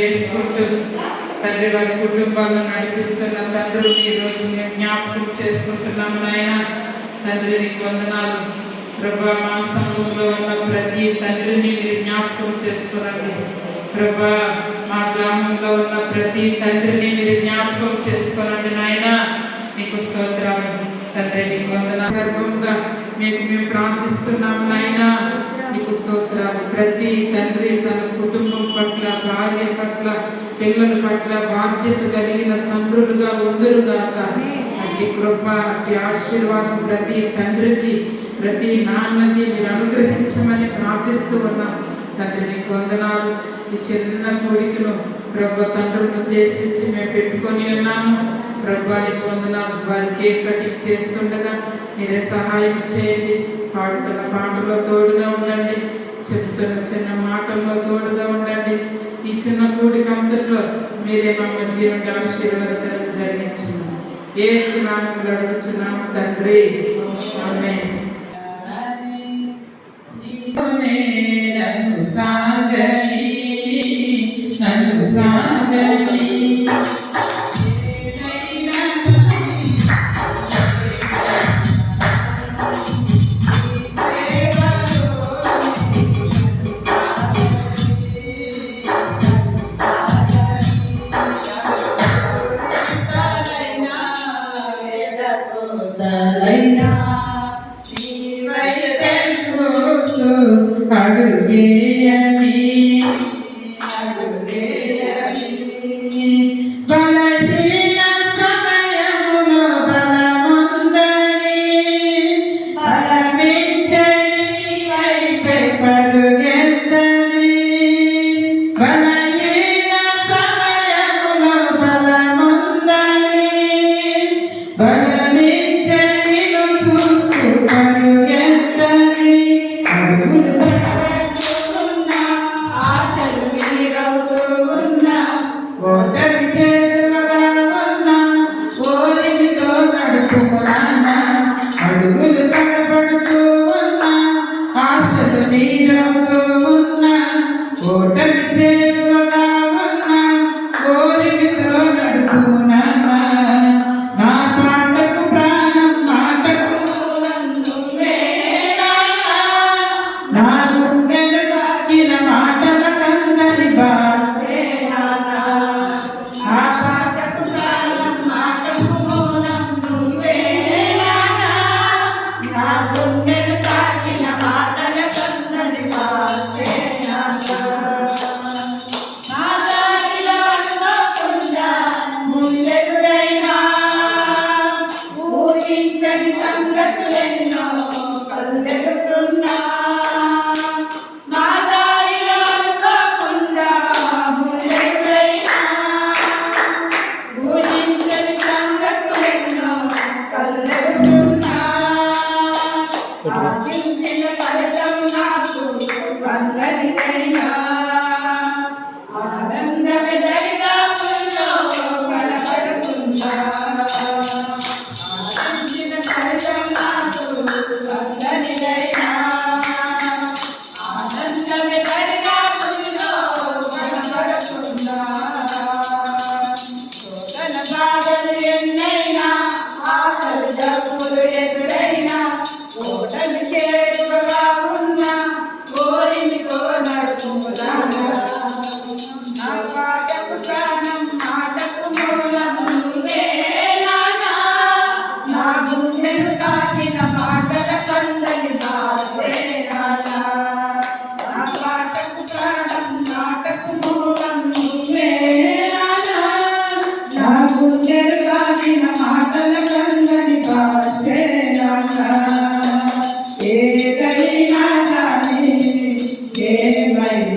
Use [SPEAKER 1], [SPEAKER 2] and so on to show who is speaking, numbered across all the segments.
[SPEAKER 1] చేసుకుంటూ తండ్రి వారి కుటుంబాలను నడిపిస్తున్న తండ్రి ఈరోజు రోజు మేము జ్ఞాపకం చేసుకుంటున్నాము నాయన. తండ్రి నీకు వందనాలు. ప్రభా మా సమూహంలో ఉన్న ప్రతి తండ్రిని మీరు జ్ఞాపకం చేసుకురండి. ప్రభా మా గ్రామంలో ఉన్న ప్రతి తండ్రిని మీరు జ్ఞాపకం చేసుకోనండి నాయన. నీకు స్తోత్రాలు. తండ్రి నీకు వందన గర్భంగా మీకు మేము ప్రార్థిస్తున్నాము నాయన. నీకు స్తోత్రాలు. ప్రతి తండ్రి తన కుటుంబం పట్ల భార్య పట్ల పిల్లల పట్ల బాధ్యత కలిగిన తండ్రులుగా ఉందరుగాక అట్టి కృప అట్టి ఆశీర్వాదం ప్రతి తండ్రికి ప్రతి నాన్నకి మీరు అనుగ్రహించమని ప్రార్థిస్తూ ఉన్నాం. తండ్రి నీకు వందనాలు. ఈ చిన్న కోడికను ప్రభు తండ్రులను ఉద్దేశించి మేము పెట్టుకొని ఉన్నాము. ప్రభానికి వందనాలు వారి కేక్ కటింగ్ చేస్తుండగా మీరే సహాయం చేయండి. పాడుతున్న పాటల్లో తోడుగా ఉండండి. చెప్తున్న చిన్న మాటల్లో తోడుగా ఉండండి. ఈ చిన్న కూడిక అంతట్లో మీరే మా మధ్య ఉండి ఆశీర్వాదకరం జరిగించున్నాం. ఏ సునామంలో అడుగుతున్నాము తండ్రి. ఆమేన్. నన్ను సాగని నన్ను సాగని. Bye.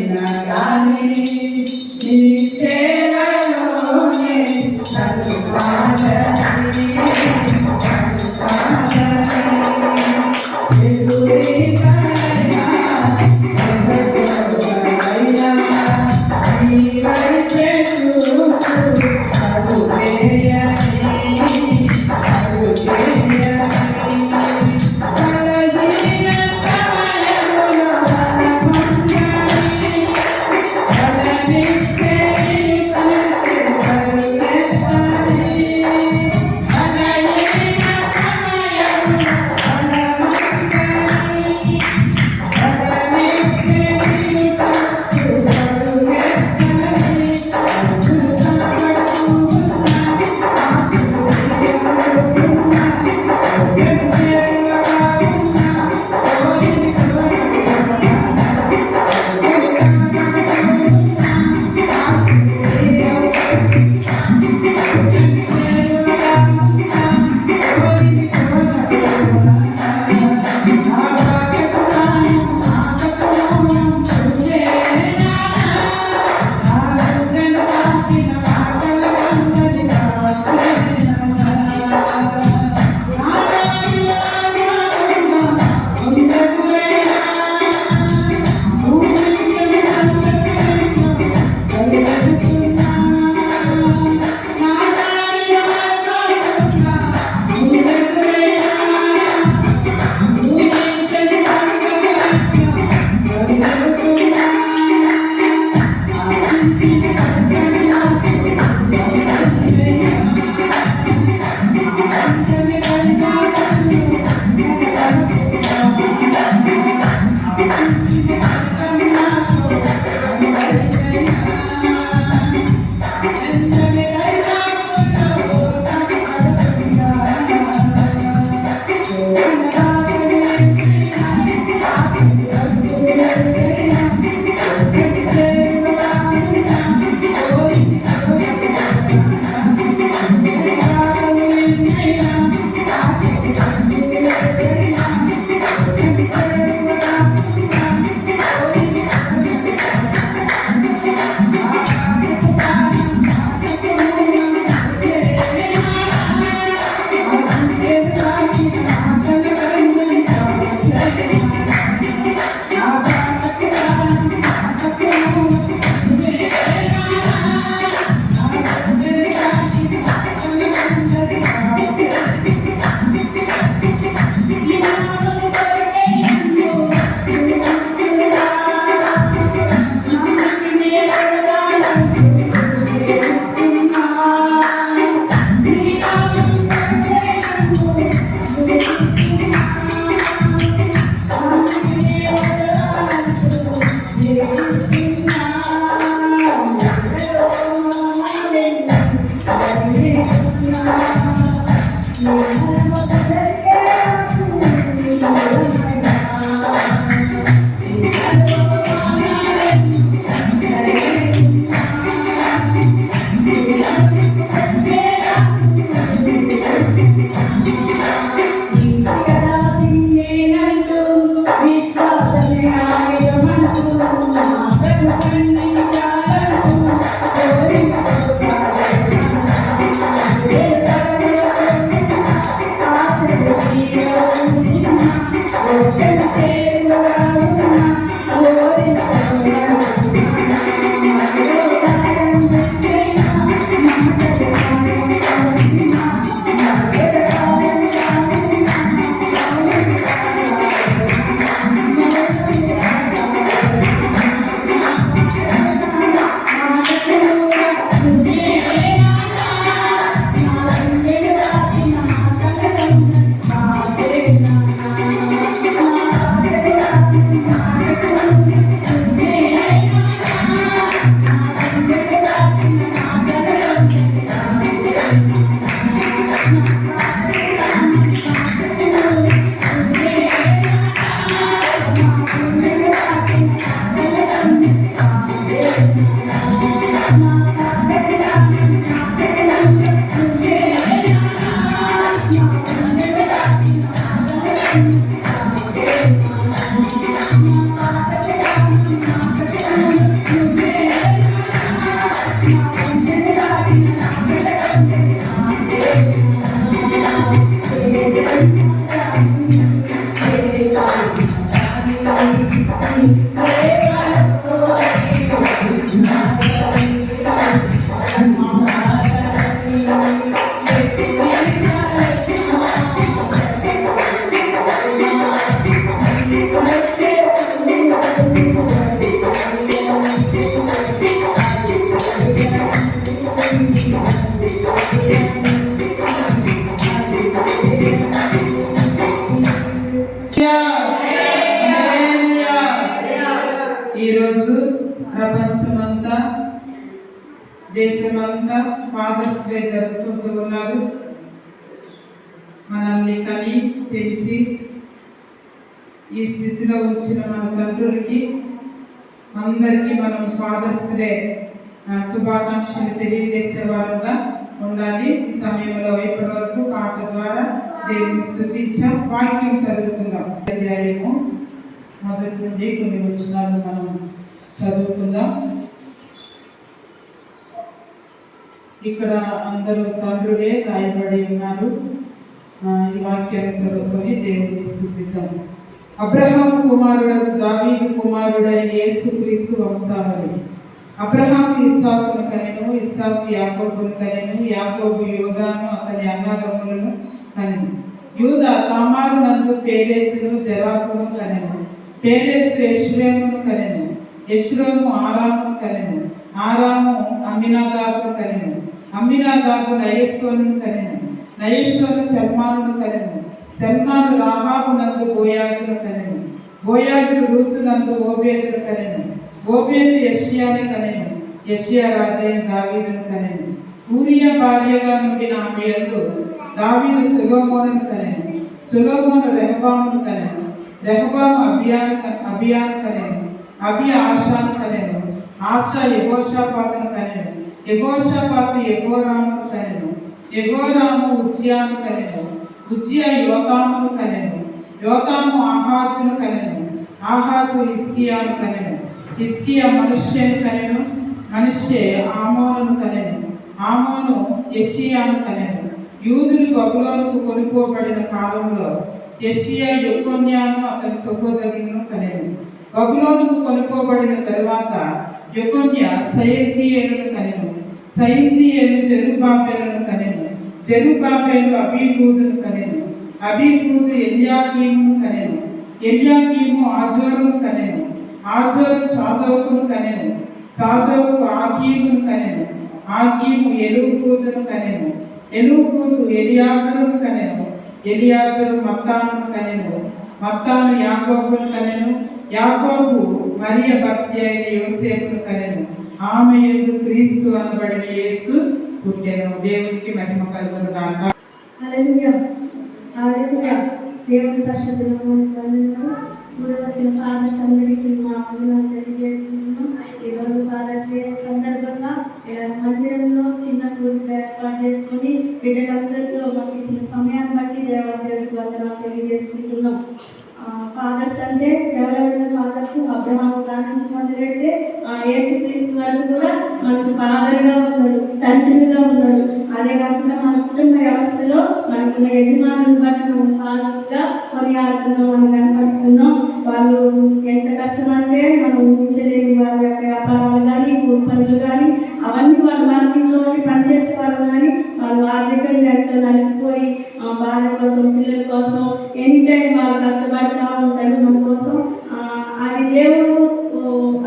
[SPEAKER 1] Nagani తండ్రులకి అందరికీ మనం ఫాదర్స్ డే శుభాకాంక్షలు తెలియజేసే వారుగా ఉండాలి. ఈ సమయంలో ఇప్పటి వరకు పాట ద్వారా దేవుని స్థుతించాం వాక్యం చదువుకుందాం. అధ్యాయము మొదటి నుండి కొన్ని వచనాలు మనం చదువుకుందాం. ఇక్కడ అందరూ తండ్రులే గాయపడి ఉన్నారు. ఈ వాక్యాన్ని చదువుకొని దేవుని స్థుతిద్దాము అబ్రహాము కుమారుడు దావీదు కుమారుడైన యేసు క్రీస్తు వంశావళి. అబ్రహాము ఇస్సాకును కనెను ఇస్సాకు యాకోబును కనెను యాకోబు యోధాను అతని అన్నదమ్ములను కనెను. యూద తామారు నందు పేరేసును జరాకును కనెను. పేరేసు యశ్రేమును కనెను. యశ్రేము ఆరామును కనెను. ఆరాము అమ్మినాదాబును కనెను. అమ్మినాదాబు నయస్సోను కనెను. నయస్సోను శర్మాను కనెను. సల్మాను రాహాబు నందు బోయాజును కనెను. బోయాజు రూతు నందు ఓబేదును కనెను.
[SPEAKER 2] ఓబేదు యెషయాని కనెను. యెషయా రాజైన దావీదును కనెను. ఊరియా భార్యగా నుండిన ఆమె యందు దావీదు సులోమోను కనెను. సులోమోను రెహబామును కనెను. రెహబాము అభియాను అభియాను కనెను. అభియ ఆశాను కనెను. ఆశ యెహోషాపాతును కనెను. ఎగోషాపాత యెహోరామును కనెను. ఎగోరాము ఉజ్జియాను కనెను. ఉజ్జియ యోతామును కనెను. యోతాము ఆహాజును కనెను. ఆహాజు ఇస్కియాను కనెను. ఇస్కియా మనుష్యను కనెను. మనుష్యే ఆమోను కనెను. ఆమోను యషియాను కనెను. యూదులు బబులోనుకు కొనుక్కోబడిన కాలంలో యెషియా యొకొన్యాను అతని సహోదరులను కనెను. బబులోనుకు కొనుక్కోబడిన తరువాత యొకొన్య సైంతియేలును కనెను. సైంతియేలు జరుబాబేలను కనెను. జెరుబాబేలు అబీబూదును కనెను. అబీబూదు ఎల్యాకీము కనెను. ఎల్యాకీము ఆజోరును కనెను. ఆజోరు సాదోకును కనెను. సాదోకు ఆకీమును కనెను. ఆకీము ఎలుగుబూదును కనెను. ఎలుగుబూదు ఎలియాజరును కనెను. ఎలియాజరు మత్తాను కనెను. మత్తాను యాకోబును కనెను. యాకోబు మరియ భర్త అయిన యోసేపును కనెను. ఆమె ఎందు క్రీస్తు అనబడిన యేసు పుట్టెను దేవునికి మహిమ కలుగును గాక
[SPEAKER 3] హల్లెలూయా. హల్లెలూయా. దేవుని పరిశుద్ధులను వందనాలు కూడా వచ్చిన ఫాదర్స్ అందరికీ మా వందనాలు ఈరోజు ఫాదర్స్ డే సందర్భంగా ఇక్కడ మందిరంలో చిన్న పూజ ఏర్పాటు చేసుకొని బిడ్డలందరితో మాకు ఇచ్చిన సమయాన్ని బట్టి దేవాదేవుడికి వందనాలు తెలియజేసుకుంటున్నాం. ఫాదర్స్ అంటే ఎవరెవరైనా ఫాదర్స్ అబ్రహాం కానించి మొదలెడితే ఏసు క్రీస్తు గారు కూడా మనకు ఫాదర్గా ఉన్నాడు తండ్రిగా ఉన్నాడు. అదే కాకుండా మన కుటుంబ వ్యవస్థలో మనకున్న యజమానులు బట్టి మనం ఫాదర్స్గా కొనియాడుతున్నాం అని కనపరుస్తున్నాం. వాళ్ళు ఎంత కష్టం అంటే మనం ఊహించలేని వారి యొక్క వ్యాపారాలు కానీ కూలి పనులు కానీ అవన్నీ వాళ్ళు మార్కెట్లో పనిచేసే వాళ్ళు కానీ వాళ్ళు ఆర్థికంగా ఎంతో నలిగిపోయి బాధ కోసం వాళ్ళు కష్టపడతా ఉంటారు మన కోసం. అది దేవుడు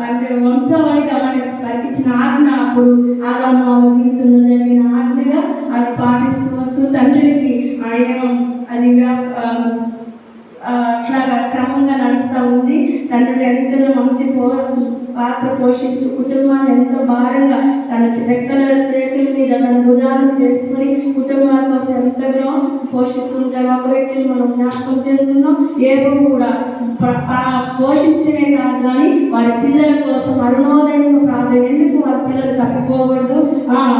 [SPEAKER 3] అంటే వంశావళిగా మనకి ఇచ్చిన ఆజ్ఞ అప్పుడు ఆదామ జీవితంలో జరిగిన ఆజ్ఞగా అది పాటిస్తూ వస్తూ తండ్రికి ఆయన అది వ్యాప అట్లాగా క్రమంగా నడుస్తూ ఉంది. తండ్రి ఎంతలో మంచి పో పాత్ర పోషిస్తూ కుటుంబాన్ని ఎంతో భారంగా తన రెక్కల చేతుల మీద తన భుజాలను చేసుకుని కుటుంబాల కోసం ఎంతగానో పోషిస్తుంటారు అనేది మనం జ్ఞాపకం చేస్తున్నాం ఏదో కూడా పోషించడమే కాదు కానీ వారి పిల్లల కోసం అరుణోదయం ప్రార్థన. ఎందుకు వారి పిల్లలు తప్పిపోకూడదు?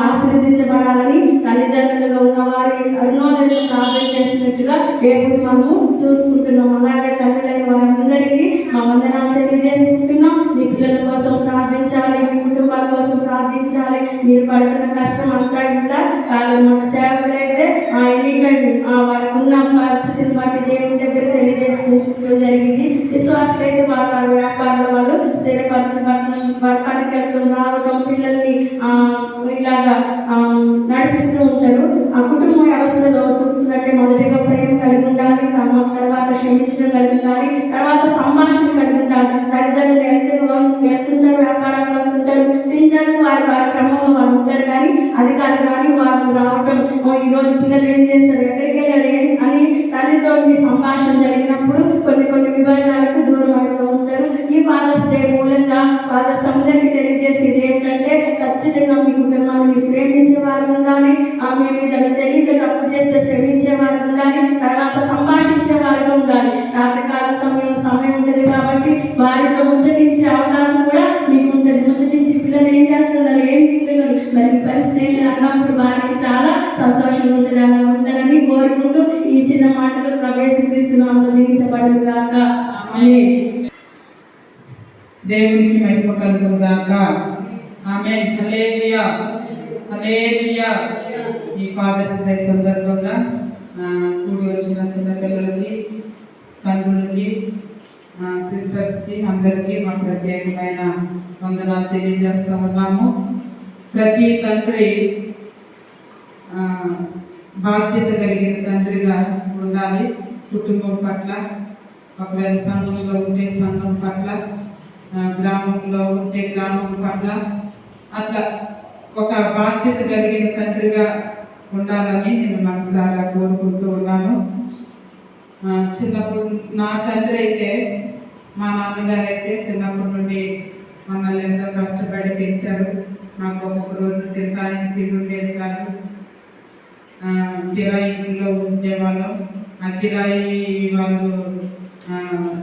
[SPEAKER 3] ఆశీర్వదించబడాలని తల్లిదండ్రులుగా ఉన్నవారి అరుణోదయం అరుణోదయం ప్రార్థన చేసినట్టుగా ఏడు మనము చూసుకుంటున్నాం. అలాగే తల్లులైన వారందరికీ మా వందనాలు తెలియజేసుకుంటున్నాం. మీ పిల్లల కోసం ప్రార్థించాలి మీ కుటుంబాల కోసం ప్రార్థించాలి. మీరు పడుతున్న కష్టం అంతా ఇంత కాదు మన సేవకులైతే ఎనీ టైం వారికి ఉన్న పరిస్థితిని బట్టి దేవుని దగ్గర తెలియజేసుకుంటూ జరిగింది. విశ్వాసులైతే వారు వారి వ్యాపారాల వాళ్ళు స్థిరపరచబడటం వారి పనికి రావడం పిల్లల్ని ఇలాగా నడిపిస్తూ ఉంటారు. ఆ కుటుంబ వ్యవస్థలో చూస్తున్నట్టే మొదటిగా ప్రేమ కలిగి ఉండాలి తర్వాత క్షమించడం కలిగి ఉండాలి తర్వాత సంభాషణ కలిగి ఉండాలి. తల్లిదండ్రులు వెళ్తూ వెళ్తుంటారు వ్యాపారానికి వస్తుంటారు. తింటారు వారి వారి క్రమంలో వాళ్ళు ఉంటారు కానీ అది కాదు కానీ వాళ్ళు రావటం ఈ రోజు పిల్లలు ఏం చేస్తారు ఎక్కడికి వెళ్ళారు? ఏం-" అని తల్లితో సంభాషణ జరిగినప్పుడు కొన్ని కొన్ని విభాగాలకు దూరం అవుతూ ఉంటారు. ఈ ఫాదర్స్ డే మూలంగా ఫాదర్స్ సంభాషించే వారుగా ఉండాలి. రాత్రికాల సమయం సమయం ఉంటుంది కాబట్టి వారితో ముచ్చటించే అవకాశం కూడా మీకు ఉంటుంది. ముచ్చటించి పిల్లలు ఏం చేస్తున్నారు? ఏం తింటున్నారు? మరి ఈ పరిస్థితి అన్నప్పుడు వారికి చాలా సంతోషంగా ఉంటుంది. అలా ఉండాలని కోరుకుంటూ ఈ చిన్న మాటలు ప్రవేశిస్తున్నాము దీవించబడును గాక. ఆమేన్.
[SPEAKER 2] దేవునికి మహిమ కలుగును గాక. ఆమె హల్లెలూయా. హల్లెలూయా. ఈ ఫాదర్స్ డే సందర్భంగా కూడి వచ్చిన చిన్న పిల్లలకి తండ్రులకి సిస్టర్స్కి అందరికీ మా ప్రత్యేకమైన వందనాలు తెలియజేస్తూ ఉన్నాము. ప్రతి తండ్రి బాధ్యత కలిగిన తండ్రిగా ఉండాలి కుటుంబం పట్ల ఒకవేళ సంఘంలో ఉంటే సంఘం పట్ల గ్రామంలో ఉంటే గ్రామం పట్ల. అట్లా ఒక బాధ్యత కలిగిన తండ్రిగా ఉండాలని నేను మనసారా కోరుకుంటూ ఉన్నాను. చిన్నప్పుడు నా తండ్రి అయితే మా నాన్నగారు అయితే చిన్నప్పటి నుండి మమ్మల్ని ఎంతో కష్టపడి పెంచారు. మాకు ఒక్కొక్క రోజు తినడానికి తిండి ఉండేది కాదు. కిరాయి ఇంట్లో ఉండేవాళ్ళం. ఆ కిరాయి వాళ్ళు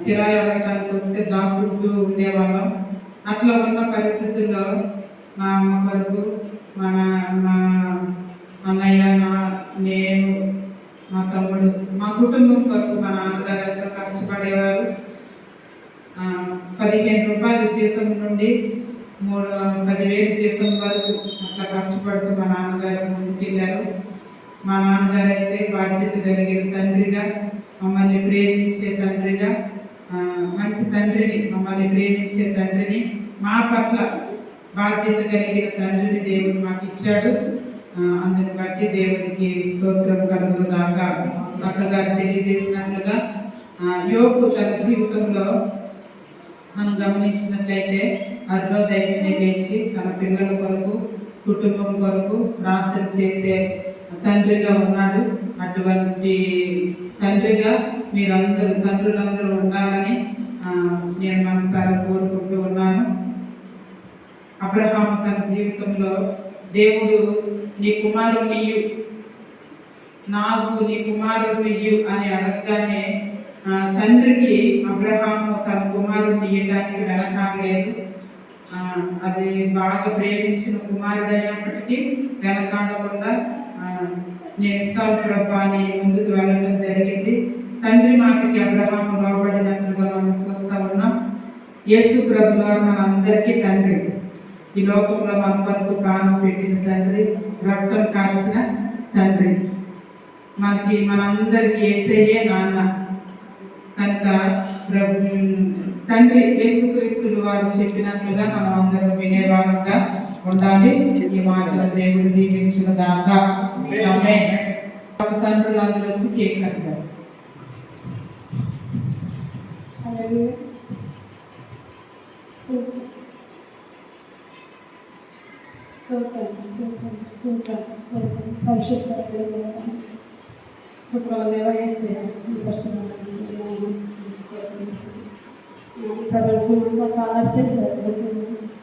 [SPEAKER 2] కిరాయి అడగటానికి వస్తే దాక్కుంటూ ఉండేవాళ్ళం. అట్లా ఉన్న పరిస్థితుల్లో మా అమ్మ కొరకు మా మా అన్నయ్య మా నేను మా తమ్ముడు మా కుటుంబం కొరకు మా నాన్నగారు ఎంతో కష్టపడేవారు. పదిహేను రూపాయల జీతం నుండి మూడు పదివేలు జీతం వరకు అట్లా కష్టపడుతూ మా నాన్నగారు ముందుకెళ్ళారు. మా నాన్నగారు అయితే బాధ్యత కలిగిన తండ్రిగా మమ్మల్ని ప్రేమించే తండ్రిగా మంచి తండ్రిని మమ్మల్ని ప్రేమించే తండ్రిని మా పట్ల బాధ్యత కలిగిన తండ్రిని దేవుడు మాకు ఇచ్చాడు అందుని బట్టి దేవునికి స్తోత్రం కలుగును దాకా అక్కగారు తెలియజేసినట్లుగా యోగు తన జీవితంలో మనం గమనించినట్లయితే అర్ధోదయం లేచి తన పిల్లల కొరకు కుటుంబం కొరకు ప్రార్థన చేసే తండ్రిగా ఉన్నాడు. అటువంటి తండ్రిగా మీరందరూ తండ్రులందరూ ఉండాలని నేను మనసారా కోరుకుంటూ ఉన్నాను. అబ్రహాం తన జీవితంలో దేవుడు నీ కుమారుని ఇయ్యు, నాకు నీ కుమారుని అని అడగగానే తండ్రికి అబ్రహాము తన కుమారుడిని ఇవ్వడానికి వెనకాడలేదు. అది బాగా ప్రేమించిన కుమారుడు అయినప్పటికీ వెనకాడకుండా నేను ఇస్తాను ప్రభా అని ముందుకు వెళ్ళడం జరిగింది. తండ్రి మాటకి అబ్రహాము లోబడినట్లుగా మనం చూస్తా ఉన్నాం. యేసు ప్రభు వారు మన అందరికీ తండ్రి. ఈ లోకంలో మన కొరకు ప్రాణం పెట్టిన తండ్రి రక్తం కాల్చిన తండ్రి. మనకి మనందరికి ఏసయ్యే నాన్న. కనుక తండ్రి యేసుక్రీస్తులు వారు చెప్పినట్లుగా మనం అందరం వినేవారంగా ఉండాలి. ఈ మాటలు దేవుడు దీవించిన దాకా. తండ్రులు అందరూ వచ్చి కేక్ కట్ చేస్తారు.
[SPEAKER 4] స్తోత్రం స్తోత్రం స్తోత్రం స్తోత్రం పరిశుద్ధ ప్రపంచంలో చాలా స్టెప్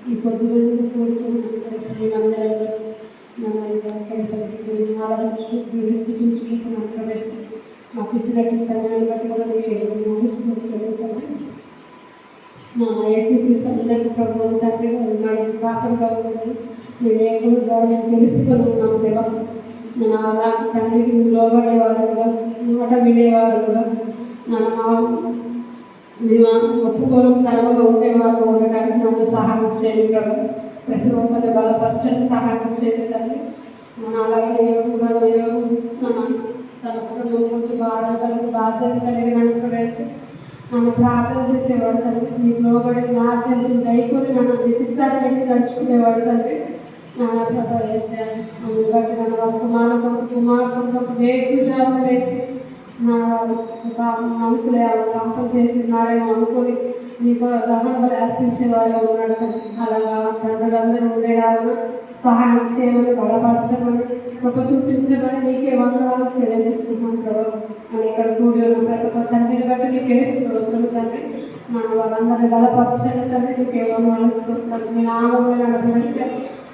[SPEAKER 4] ఈ పొద్దు రోజులు కూడుకుని అందరూ మాకు ఇచ్చినట్టు సమయాన్ని బట్టి కూడా మీకు ముగిస్తున్నాను మా యేసుక్రీస్తు అందరికీ ప్రభుత్వం తండ్రిగా ఉన్నాడు పాపంగా ఉన్నాడు. నేను ద్వారా తెలుసుకొని ఉన్నాను దేవా నా నాకు తండ్రికి లోబడేవారుగా మాట వినేవారుగా నా మా ఒప్పుకోవడం తరవగా ఉండేవారు ఉండడానికి నన్ను సహాయం చేయండి ప్రభు. ప్రతి ఒక్కరిని బలపరచండి సహాయం చేయండి తల్లి మన అలాగే కూడా తన కుటుంబం గురించి బాధ బాధ్యత కలిగి నన్ను వేసి నన్ను ప్రార్థన చేసేవాడు తండ్రి. మీకు లోబడి నా తండ్రి దయకొని నన్ను నీ నడుచుకునేవాడు తండ్రి. నాన్న ప్రభా వేసాను నన్ను బట్టి నన్ను ఒక కుమారు వేసి నా మనుషులు పంపం చేస్తున్నారేమో అనుకొని నీకు దహన అర్పించే అర్పించేవారే ఉన్నాడు అలాగా తండ్రులందరూ ఉండేలాగా సహాయం చేయమని బలపరచమని కృప చూపించమని నీకే వందనాలు తెలియజేస్తున్నాను ప్రభు అని ఇక్కడ కూడి ప్రతి ఒక్క తండ్రిని బట్టి నీకు వేస్తున్నాను తండ్రి మన వాళ్ళందరినీ బలపరచని తండ్రి నీకే వందనాలు స్తోత్రం మీ నామంలో పెడితే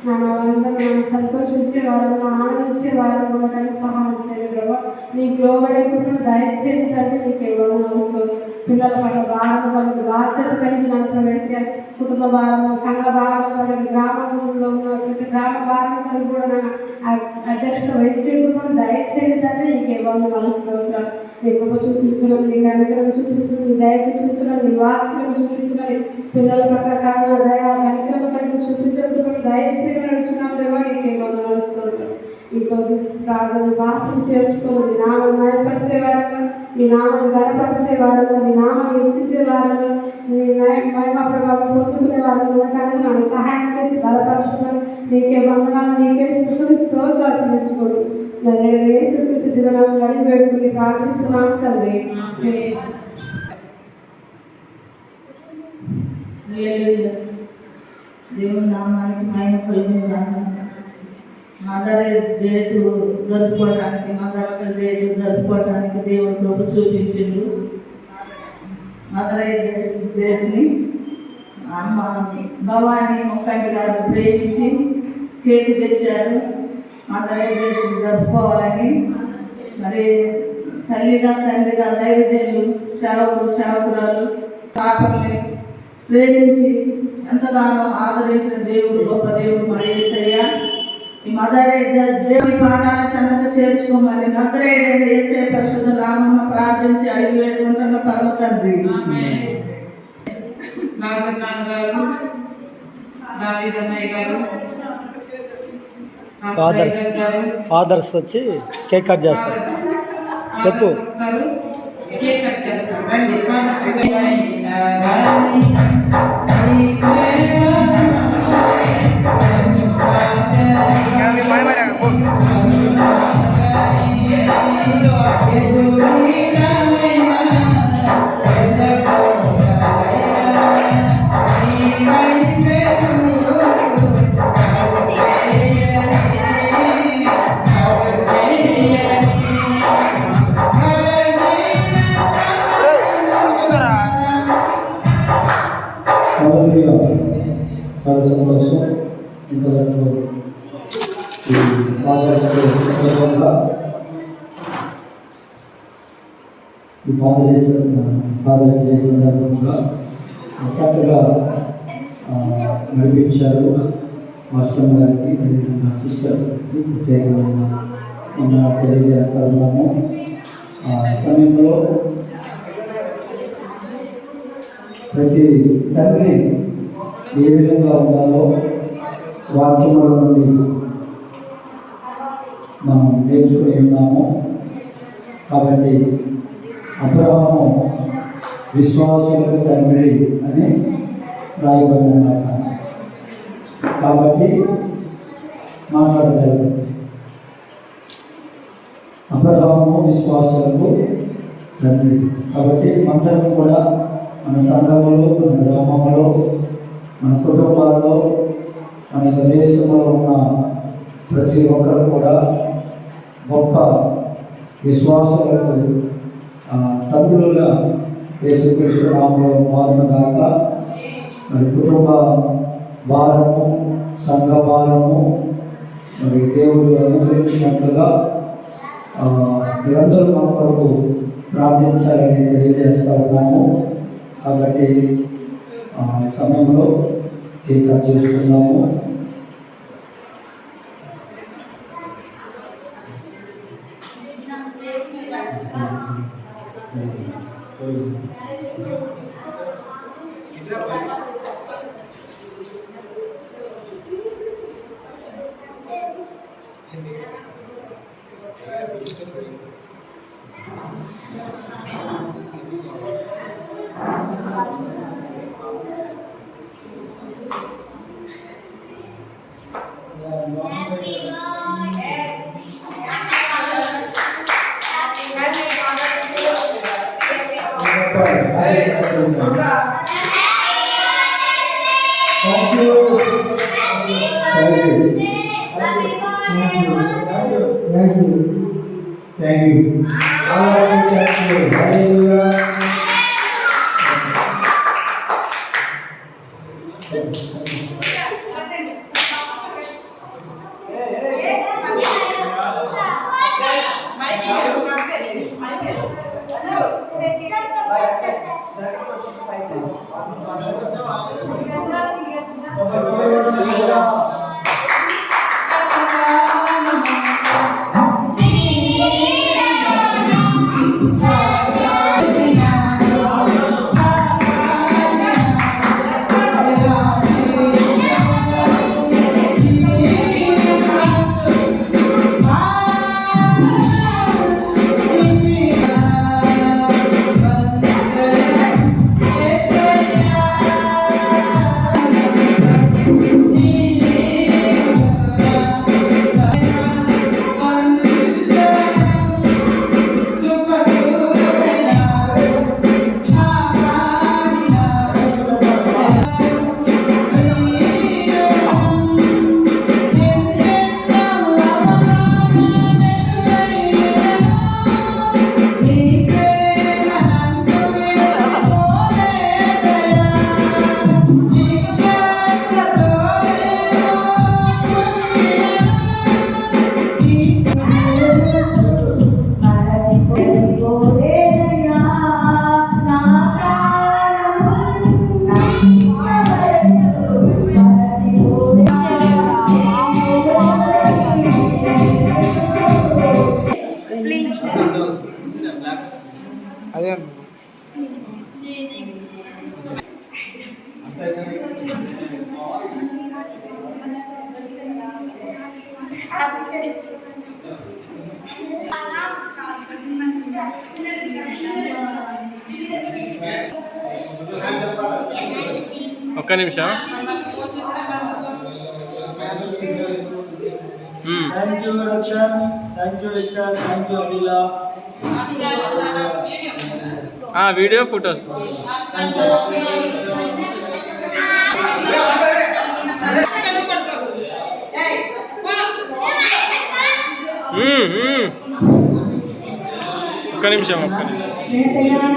[SPEAKER 4] నన్ను వాళ్ళందరూ నన్ను సంతోషించే వాళ్ళను ఆనందించే వాళ్ళని ఉండడానికి సహాయం చేయండి ప్రభు. నీకు లోబడేకుండా దయచేయండి తండ్రి నీకే వందనాలు స్తోత్రం పిల్లల పట్ల భారం కలిగి బాధ్యత కలిగి నన్ను ప్రవేశించారు కుటుంబ భారము సంఘ భారము కలిగి గ్రామంలో ఉన్న ప్రతి గ్రామ భారం కలిగి కూడా నన్ను అధ్యక్షత వహించే కూడా దయచేయండి తండ్రి నీకే వందనాలు స్తోత్రం నీ కృప చూపించడం నీ కనికరం చూపించడం నీ దయ చూపించడం నీ వాత్సల్యం చూపించడం పిల్లల పట్ల కారణ దయ కనికరం కలిగి చూపించడం దయచేసి నడుచున్నాం దేవా నీకే వందనాలు స్తోత్రం నీకు ప్రార్థన వాసం చేర్చుకోను నీ నామను నయపరిచే వారంగా నీ నామను గనపరిచే వారంగా నీ నామను హెచ్చించే వారంగా నీ నయ- మహిమ ప్రభావం పొందుకునే వారిని ఉండటానికి నన్ను సహాయం చేసి బలపరచుకొని నీకే వందనాలు నీకే స్థుతులు స్తోత్రాలు చెల్లించుకోడు. నన్ను యేసుక్రీస్తు దివనాలు అడిగి పెట్టుకుని ప్రార్థిస్తున్నాను తండ్రి.
[SPEAKER 5] దేవుని నామానికి మహిమ కలుగును గాక మదర్ డేటు జరుపుకోవడానికి మదర్స్ డేటు జరుపుకోవడానికి దేవుని కృప చూపించిండు. మదర్ డేట్ని అమ్మ భవానీ మొక్కంటి గారు ప్రేమించి కేక్ తెచ్చారు. మదర్ దయచేసి జరుపుకోవాలని. మరి తల్లిగా తండ్రిగా దైవజనులు సేవకులు సేవకురాలు కాపర్ని ప్రేమించి ఎంతగానో ఆదరించిన దేవుడు గొప్ప దేవుడు మన యేసయ్య ఈ మదరే దేవుని పాదాల చెంతకు చేర్చుకోమని నద్దరేడైన ఏసే పరిశుద్ధ నామన్న ప్రార్థించి అడిగి వేడుకుంటున్న పరమ తండ్రి
[SPEAKER 2] నాగన్నాథ్ గారు దావిదన్నయ్య గారు గారు
[SPEAKER 6] ఫాదర్స్ వచ్చి కేక్ కట్ చేస్తారు చెప్పు.
[SPEAKER 2] కేక్ కట్ చేస్తారు.
[SPEAKER 7] నా సిస్టర్స్కి ప్రత్యేకంగా మన తెలియజేస్తా ఉన్నాము ఆ సమయంలో ప్రతి తండ్రి ఏ విధంగా ఉండాలో వాక్యంలో నుండి మనం నేర్చుకుని ఉన్నాము. కాబట్టి అబ్రహము విశ్వాసులకు తండ్రి అని రాయబడినమాట కాబట్టి మాట్లాడగలరు అబ్రహాము విశ్వాసులకు తండ్రి. కాబట్టి అందరం కూడా మన సంఘములో మన గ్రామంలో మన కుటుంబాల్లో మన దేశంలో ఉన్న ప్రతి ఒక్కరు కూడా గొప్ప విశ్వాసులకు తండ్రులుగా యేసుక్రీస్తు నామంలో మారును కాక మరి కుటుంబ భారము సంఘ భారము మరి దేవుడు అనుగ్రహించినట్లుగా నిరంతరం మీరందరూ మన కొరకు ప్రార్థించాలని తెలియజేస్తా ఉన్నాము. కాబట్టి సమయంలో కేక్ చేస్తున్నాము. Thank you. All you, thank you.
[SPEAKER 2] అదే అన్న
[SPEAKER 8] ఒక్క నిమిషం మ్మ్.
[SPEAKER 7] Thank you Rakshan thank you Victor thank you Akhila
[SPEAKER 8] ఆ, Video photos ఒక్క నిమిషం ఒక్క నిమిషం.